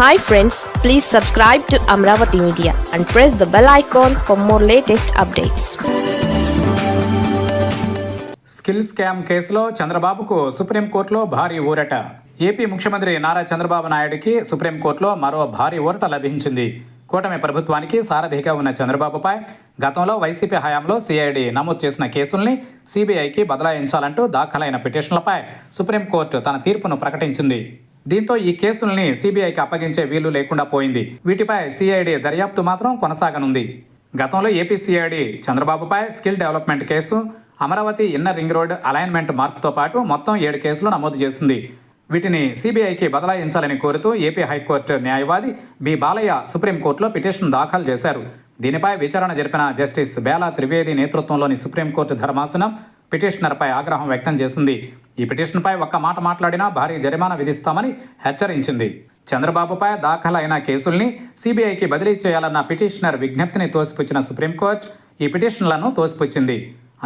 Hi friends please subscribe to Amaravati media and press the bell icon for more latest updates skill scam కేసులో చంద్రబాబుకు సుప్రీంకోర్టులో భారీ ఊరట. AP ముఖ్యమంత్రి నారా చంద్రబాబు నాయుడుకి సుప్రీంకోర్టులో మరో భారీ ఊరట లభించింది. కూటమి ప్రభుత్వానికి సారథిగా ఉన్న చంద్రబాబుపై గతంలో వైసీపీ హయాంలో సిఐడి నమోదు చేసిన కేసుల్ని సిబిఐకి బదలాయించాలంటూ దాఖలైన పిటిషన్లపై సుప్రీంకోర్టు తన తీర్పును ప్రకటించింది. దీంతో ఈ కేసుల్ని సిబిఐకి అప్పగించే వీలు లేకుండా పోయింది. వీటిపై సిఐడి దర్యాప్తు మాత్రం కొనసాగనుంది. గతంలో ఏపీ సిఐడి చంద్రబాబుపై skill development case Amaravati inner ring road alignment మార్పుతో పాటు మొత్తం ఏడు కేసులు నమోదు చేసింది. వీటిని సిబిఐకి బదలాయించాలని కోరుతూ ఏపీ హైకోర్టు న్యాయవాది బి. బాలయ్య సుప్రీంకోర్టులో పిటిషన్ దాఖలు చేశారు. దీనిపై విచారణ జరిపిన జస్టిస్ బేలా త్రివేది నేతృత్వంలోని సుప్రీంకోర్టు ధర్మాసనం పిటిషనర్పై ఆగ్రహం వ్యక్తం చేసింది. ఈ పిటిషన్పై ఒక్క మాట మాట్లాడినా భారీ జరిమానా విధిస్తామని హెచ్చరించింది. చంద్రబాబుపై దాఖలైన కేసుల్ని సిబిఐకి బదిలీ చేయాలన్న పిటిషనర్ విజ్ఞప్తిని తోసిపుచ్చిన సుప్రీంకోర్టు ఈ పిటిషన్లను తోసిపుచ్చింది.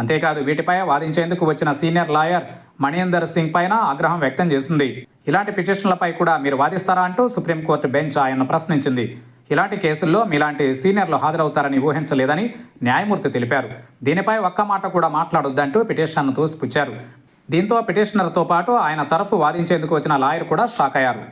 అంతేకాదు వీటిపై వాదించేందుకు వచ్చిన సీనియర్ లాయర్ మణీందర్ సింగ్ పైన ఆగ్రహం వ్యక్తం చేసింది. ఇలాంటి పిటిషన్లపై కూడా మీరు వాదిస్తారా అంటూ సుప్రీంకోర్టు బెంచ్ ఆయన్ను ప్రశ్నించింది. ఇలాంటి కేసుల్లో మీలాంటి సీనియర్లు హాజరవుతారని ఊహించలేదని న్యాయమూర్తి తెలిపారు. దీనిపై ఒక్క మాట కూడా మాట్లాడొద్దంటూ పిటిషన్ను తోసిపుచ్చారు. దీంతో పిటిషనర్తో పాటు ఆయన తరఫు వాదించేందుకు వచ్చిన లాయర్ కూడా షాక్ అయ్యారు